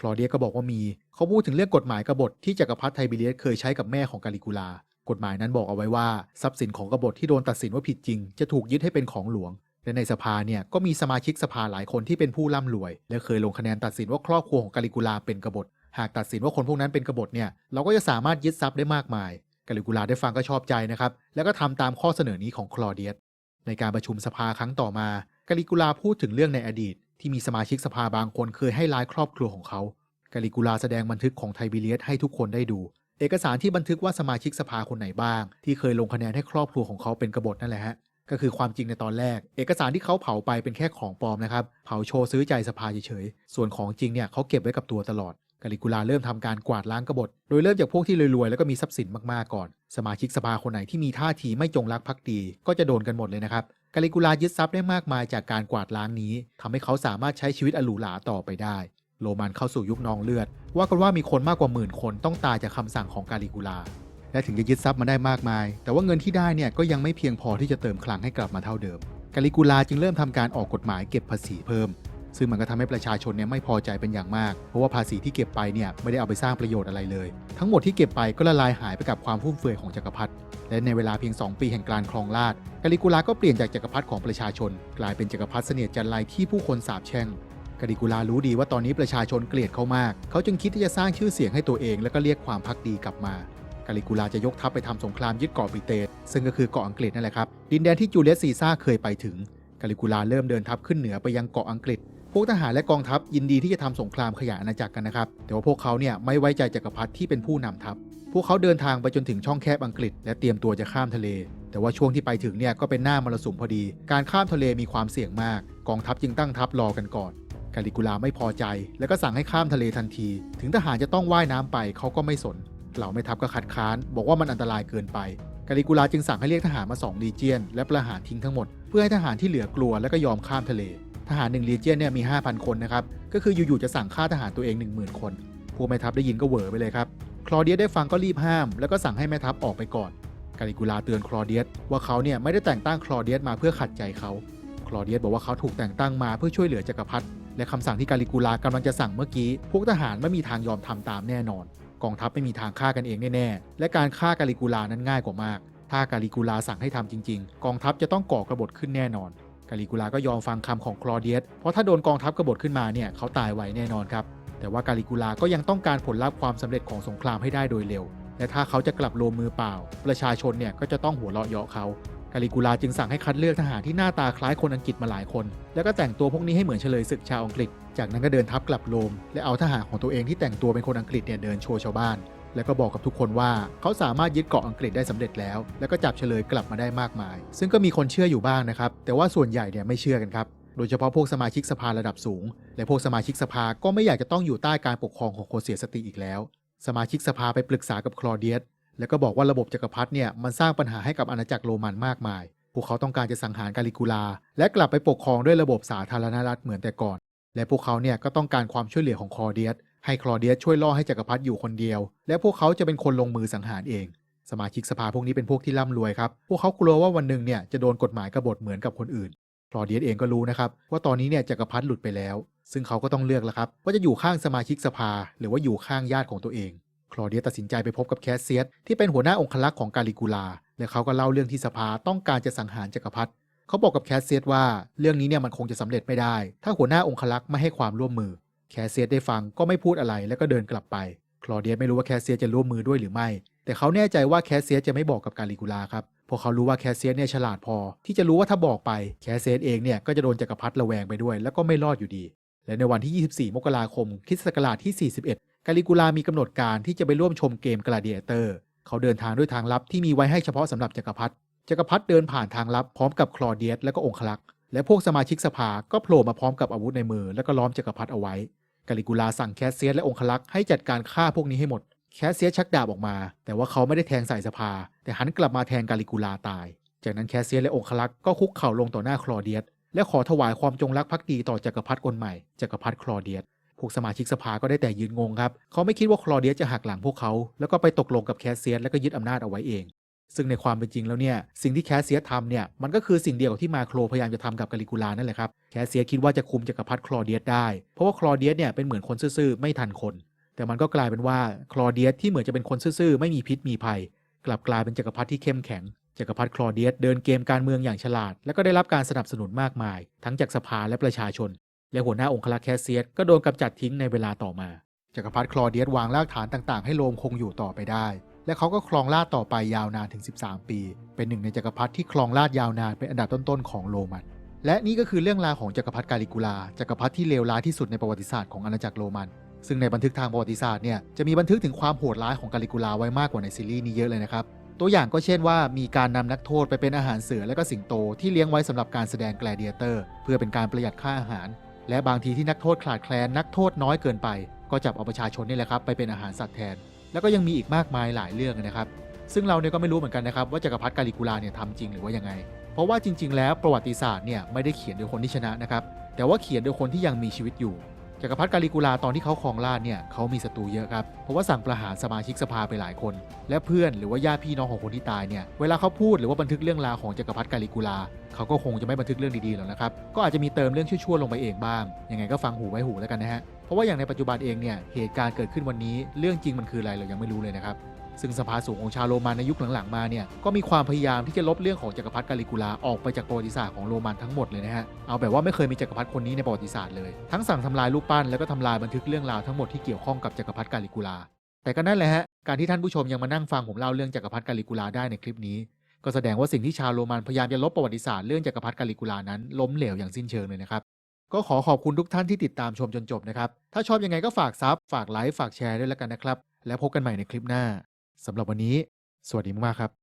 คลอเดียก็บอกว่ามี เขาพูดถึงเรื่องกฎหมายกบฏที่จักรพรรดิไทเบเรียสเคยใช้กับแม่ของกาลิกูลา กฎหมายนั้นบอกเอาไว้ว่าทรัพย์สินของกบฏที่โดนตัดสินว่าผิดจริง จะถูกยึดให้เป็นของหลวง และในสภาเนี่ยก็มีสมาชิกสภาหลายคนที่เป็นผู้ร่ำรวย และเคยลงคะแนนตัดสินว่าครอบครัวของกาลิกูลาเป็นกบฏ หากตัดสินว่าคนพวกนั้นเป็นกบฏเนี่ยเราก็จะสามารถยึดทรัพย์ได้มากมายกาลิกูลาได้ฟังก็ชอบใจนะครับ แล้วก็ทำตามข้อเสนอนี้ของคลอเดียสในการประชุมสภาครั้งต่อมากาลิกูลาพูดถึงเรื่องในอดีต ที่มีสมาชิกสภาบางคนเคยให้ร้ายครอบครัวของเขากาลิกูลาแสดงบันทึกของไทบิเลียสให้ทุกคนได้ดู เอกสารที่บันทึกว่าสมาชิกสภาคนไหนบ้าง ที่เคยลงคะแนนให้ครอบครัวของเขาเป็นกบฏนั่นแหละฮะก็คือความจริงในตอนแรก เอกสารที่เขาเผาไปเป็นแค่ของปลอมนะครับ เผาโชว์ซื้อใจสภาเฉยๆ ส่วนของจริงเนี่ยเขาเก็บไว้กับตัวตลอด กาลิกูลาเริ่มทำการกวาดล้างกบฏ โดยเริ่มจากพวกที่รวยๆ แล้วก็มีทรัพย์สินมากๆก่อน สมาชิกสภาคนไหนที่มีท่าทีไม่จงรักภักดี ก็จะโดนกันหมดเลยนะครับ กาลิกูลายึดทรัพย์ได้มากมายจากการกวาดล้างนี้ทำให้เขาสามารถใช้ชีวิตอหรูหราต่อไปได้ โรมันเข้าสู่ยุคนองเลือด ว่ากันว่ามีคนมากกว่าหมื่นคนต้องตายจากคำสั่งของกาลิกูลา และถึงจะยึดทรัพย์มาได้มากมาย แต่ว่าเงินที่ได้เนี่ยก็ยังไม่เพียงพอที่จะเติมคลังให้กลับมาเท่าเดิม กาลิกูลาจึงเริ่มทำการออกกฎหมายเก็บภาษีเพิ่ม ซึ่งมันก็ทำให้ประชาชนเนี่ยไม่พอใจเป็นอย่างมาก เพราะว่าภาษีที่เก็บไปเนี่ยไม่ได้เอาไปสร้างประโยชน์อะไรเลย ทั้งหมดที่เก็บไปก็ละลายหายไปกับความฟุ่มเฟือยของจักรพรรดิและในเวลาเพียง 2 ปีแห่งการครองราชกาลิกูลาก็เปลี่ยนจากจักรพรรดิของประชาชน กลายเป็นจักรพรรดิเสนียจันไรที่ผู้คนสาปแช่งกาลิกูลารู้ดีว่าตอนนี้ประชาชนเกลียดเขามาก เขาจึงคิดที่จะสร้างชื่อเสียงให้ตัวเองแล้วก็เรียกความพักดีกลับมากาลิกูลาจะยกทัพไปทำสงครามยึดเกาะบริเตนซึ่งก็คือเกาะอังกฤษนั่นแหละครับ ดินแดนที่จูเลียสซีซ่าเคยไปถึงกาลิกูลาเริ่มเดินทัพขึ้นเหนือไปยังเกาะอังกฤษ พวกทหารและกองทัพยินดีที่จะทำสงครามขยายอาณาจักรกันนะครับ แต่ว่าพวกเขาเนี่ยไม่ไว้ใจจักรพรรดิที่เป็นผู้นำทัพ พวกเขาเดินทางไปจนถึงช่องแคบอังกฤษ และเตรียมตัวจะข้ามทะเล แต่ว่าช่วงที่ไปถึงเนี่ยก็เป็นหน้ามรสุมพอดี การข้ามทะเลมีความเสี่ยงมาก กองทัพจึงตั้งทัพรอกันก่อนกาลิกูลาไม่พอใจ แล้วก็สั่งให้ข้ามทะเลทันที ถึงทหารจะต้องว่ายน้ำไปเขาก็ไม่สน เหล่าแม่ทัพก็คัดค้าน บอกว่ามันอันตรายเกินไปกาลิกูลาจึงสั่งให้เรียกทหารมา2ลีเจียน และประหารทิ้งทั้งหมด เพื่อให้ทหารที่เหลือกลัวและก็ยอมข้ามทะเล ทหารหนึ่งลีเจียนเนี่ยมี 5,000 คนนะครับ ก็คืออยู่ๆจะสั่งฆ่าทหารตัวเอง 10,000 คน พวกแม่ทัพได้ยินก็เหวอไปเลยครับ คลอเดียสได้ฟังก็รีบห้าม แล้วก็สั่งให้แม่ทัพออกไปก่อน กาลิกูลาเตือนคลอเดียสว่าเขาเนี่ยไม่ได้แต่งตั้งคลอเดียสมาเพื่อขัดใจเขา คลอเดียสบอกว่าเขาถูกแต่งตั้งมาเพื่อช่วยเหลือจักรพรรดิ และคำสั่งที่กาลิกูลากำลังจะสั่งเมื่อกี้ พวกทหารไม่มีทางยอมทำตามแน่นอน กองทัพไม่มีทางฆ่ากันเองแน่ๆ และการฆ่ากาลิกูลานั้นง่ายกว่ามากถ้ากาลิกูลาสั่งให้ทำจริง ๆ กองทัพจะต้องก่อกระบฏขึ้นแน่นอน กาลิกูลาก็ยอมฟังคำของคลอเดียส เพราะถ้าโดนกองทัพกบฏขึ้นมาเนี่ยเขาตายไวแน่นอนครับ แต่ว่ากาลิกูลาก็ยังต้องการผลลัพธ์ความสำเร็จของสงครามให้ได้โดยเร็ว และถ้าเขาจะกลับโลมมือเปล่า ประชาชนเนี่ยก็จะต้องหัวเราะเยาะเขา กาลิกูลาจึงสั่งให้คัดเลือกทหารที่หน้าตาคล้ายคนอังกฤษมาหลายคน แล้วก็แต่งตัวพวกนี้ให้เหมือนเฉลยศึกชาวอังกฤษ จากนั้นก็เดินทัพกลับโรมและเอาทหารของตัวเองที่แต่งตัวเป็นคนอังกฤษเนี่ยเดินโชว์ชาวบ้าน แล้วก็บอกกับทุกคนว่าเขาสามารถยึดเกาะอังกฤษได้สำเร็จแล้ว แล้วก็จับเฉลยกลับมาได้มากมาย ซึ่งก็มีคนเชื่ออยู่บ้างนะครับ แต่ว่าส่วนใหญ่เนี่ยไม่เชื่อกันครับโดยเฉพาะพวกสมาชิกสภาระดับสูง และพวกสมาชิกสภาก็ไม่อยากจะต้องอยู่ใต้การปกครองของคนเสียสติอีกแล้ว สมาชิกสภาไปปรึกษากับคลอเดียสแล้วก็บอกว่าระบบจักรพรรดิเนี่ยมันสร้างปัญหาให้กับอาณาจักรโรมันมากมาย พวกเขาต้องการจะสังหารกาลิกูลา และกลับไปปกครองด้วยระบบสาธารณรัฐเหมือนแต่ก่อน และพวกเขาเนี่ยก็ต้องการความช่วยเหลือของคลอเดียส ให้คลอเดียสช่วยล่อให้จักรพรรดิอยู่คนเดียว และพวกเขาจะเป็นคนลงมือสังหารเอง สมาชิกสภาพวกนี้เป็นพวกที่ร่ำรวยครับ พวกเขากลัวว่าวันหนึ่งเนี่ยจะโดนกฎหมายกบฏเหมือนกับคนอื่น คลอเดียสเองก็รู้นะครับว่าตอนนี้เนี่ยจักรพรรดิหลุดไปแล้ว ซึ่งเขาก็ต้องเลือกแล้วครับว่าจะอยู่ข้างสมาชิกสภา หรือว่าอยู่ข้างญาติของตัวเอง คลอเดียสตัดสินใจไปพบกับแคสเซียสที่เป็นหัวหน้าองครักษ์ของกาลิกูลา และเขาก็เล่าเรื่องที่สภาต้องการจะสังหารจักรพรรดิเขาบอกกับแคสเซียสว่าเรื่องนี้เนี่ยมันคงจะสำเร็จไม่ได้ ถ้าหัวหน้าองครักษ์ไม่ให้ความร่วมมือ แคสเซียสได้ฟังก็ไม่พูดอะไรแล้วก็เดินกลับไป คลอเดียสไม่รู้ว่าแคสเซียสจะร่วมมือด้วยหรือไม่ แต่เขาแน่ใจว่าแคสเซียสจะไม่บอกกับกาลิกูลาครับเพราะเขารู้ว่าแคสเซียสเนี่ยฉลาดพอ ที่จะรู้ว่าถ้าบอกไปแคสเซียสเองเนี่ยก็จะโดนจักรพรรดิระแวงไปด้วย แล้วก็ไม่รอดอยู่ดี และในวันที่ 24 มกราคมคริสตศักราชที่ 41 กาลิกูลามีกำหนดการที่จะไปร่วมชมเกมกลาเดียเตอร์ เขาเดินทางด้วยทางลับที่มีไว้ให้เฉพาะสำหรับจักรพรรดิจักรพรรดิเดินผ่านทางลับพร้อมกับคลอเดียสและก็องคลักษ์และพวกสมาชิกสภาก็โผล่มาพร้อมกับอาวุธในมือ แล้วก็ล้อมจักรพรรดิเอาไว้ กาลิกูลาสั่งแคสเซียสและองคลักษ์ให้จัดการฆ่าพวกนี้ให้หมด แคสเซียสชักดาบออกมา แต่ว่าเขาไม่ได้แทงใส่สภา แต่หันกลับมาแทงกาลิกูลาตาย จากนั้นแคสเซียสและองคลักษ์ก็คุกเข่าลงต่อหน้าคลอเดียสและขอถวายความจงรักภักดีต่อจักรพรรดิคนใหม่จักรพรรดิคลอเดียสพวกสมาชิกสภาก็ได้แต่ยืนงงครับ เขาไม่คิดว่าคลอเดียสจะหักหลังพวกเขา แล้วก็ไปตกลงกับแคสเซียสแล้วก็ยึดอำนาจเอาไว้เอง ซึ่งในความเป็นจริงแล้วเนี่ยสิ่งที่แคสเซียทำเนี่ยมันก็คือสิ่งเดียวกับที่มาโครพยายามจะทำกับกาลิกูลานั่นแหละครับแคสเซียคิดว่าจะคุมจักรพรรดิคลอเดียสได้ เพราะว่าคลอเดียสเนี่ยเป็นเหมือนคนซื่อๆไม่ทันคน แต่มันก็กลายเป็นว่าคลอเดียสที่เหมือนจะเป็นคนซื่อๆไม่มีพิษมีภัย กลับกลายเป็นจักรพรรดิที่เข้มแข็งจักรพรรดิคลอเดียสเดินเกมการเมืองอย่างฉลาด และก็ได้รับการสนับสนุนมากมาย ทั้งจากสภาและประชาชน และหัวหน้าองครักษ์แคสเซียสก็โดนกำจัดทิ้งในเวลาต่อมาจักรพรรดิคลอเดียสวางรากฐานต่างๆ ให้โรมคงอยู่ต่อไปได้ และเขาก็ครองราชต่อไปยาวนานถึง 13 ปี เป็นหนึ่งในจักรพรรดิที่ครองราชยาวนานเป็นอันดับต้นๆของโรมัน และนี่ก็คือเรื่องราวของจักรพรรดิกาลิกูลาจักรพรรดิที่เลวร้ายที่สุดในประวัติศาสตร์ของอาณาจักรโรมัน ซึ่งในบันทึกทางประวัติศาสตร์เนี่ยจะมีบันทึกถึงความโหดร้ายของกาลิกูลาไว้มากกว่าในซีรีส์นี้เยอะเลยนะครับตัวอย่างก็เช่นว่ามีการนำนักโทษไปเป็นอาหารเสือและก็สิงโตที่เลี้ยงไว้สำหรับการแสดงแกลเดียเตอร์ เพื่อเป็นการประหยัดค่าอาหาร และบางทีที่นักโทษขาดแคลนนักโทษน้อยเกินไป ก็จับเอาประชาชนนี่แหละครับไปเป็นอาหารสัตว์แทน แล้วก็ยังมีอีกมากมายหลายเรื่องนะครับ ซึ่งเราเนี่ยก็ไม่รู้เหมือนกันนะครับว่าจักรพรรดิกาลิกูลาเนี่ยทำจริงหรือว่ายังไง เพราะว่าจริง ๆ แล้วประวัติศาสตร์เนี่ยไม่ได้เขียนโดยคนที่ชนะนะครับ แต่ว่าเขียนโดยคนที่ยังมีชีวิตอยู่จักรพรรดิกาลิกูลาตอนที่เขาครองราชเนี่ยเขามีศัตรูเยอะครับ เพราะว่าสั่งประหารสมาชิกสภาไปหลายคน และเพื่อนหรือว่าญาติพี่น้องของคนที่ตายเนี่ยเวลาเขาพูดหรือว่าบันทึกเรื่องราวของจักรพรรดิกาลิกูลาเขาก็คงจะไม่บันทึกเรื่องดีๆหรอกนะครับ ก็อาจจะมีเติมเรื่องชั่วๆลงไปเองบ้างยังไงก็ฟังหูไว้หูแล้วกันนะฮะ เพราะว่าอย่างในปัจจุบันเองเนี่ยเหตุการณ์เกิดขึ้นวันนี้เรื่องจริงมันคืออะไรเรายังไม่รู้เลยนะครับซึ่งสภาสูงของชาวโรมันในยุคหลังๆมาเนี่ยก็มีความพยายามที่จะลบเรื่องของจักรพรรดิกาลิกูลาออกไปจากประวัติศาสตร์ของโรมันทั้งหมดเลยนะฮะเอาแบบว่าไม่เคยมีจักรพรรดิคนนี้ในประวัติศาสตร์เลย ทั้งสั่งทำลายรูปปั้นแล้วก็ทำลายบันทึกเรื่องราวทั้งหมดที่เกี่ยวข้องกับจักรพรรดิกาลิกูลา แต่ก็นั่นแหละฮะการที่ท่านผู้ชมยังมานั่งฟังผมเล่าเรื่องจักรพรรดิกาลิกูลาได้ในคลิปนี้ ก็แสดงว่าสิ่งที่ชาวโรมันพยายามจะลบประวัติศาสตร์เรื่องจักรพรรดิกาลิกูลานั้นล้มเหลวอย่างสิ้นเชิงเลยนะครับ ก็ขอขอบคุณทุกท่านที่ติดตามชมจนจบนะครับ ถ้าชอบยังไงก็ฝากซับฝากไลค์ฝากแชร์ด้วยแล้วกันนะครับ แล้วพบกันใหม่ในคลิปหน้าสำหรับวันนี้ สวัสดีมากครับ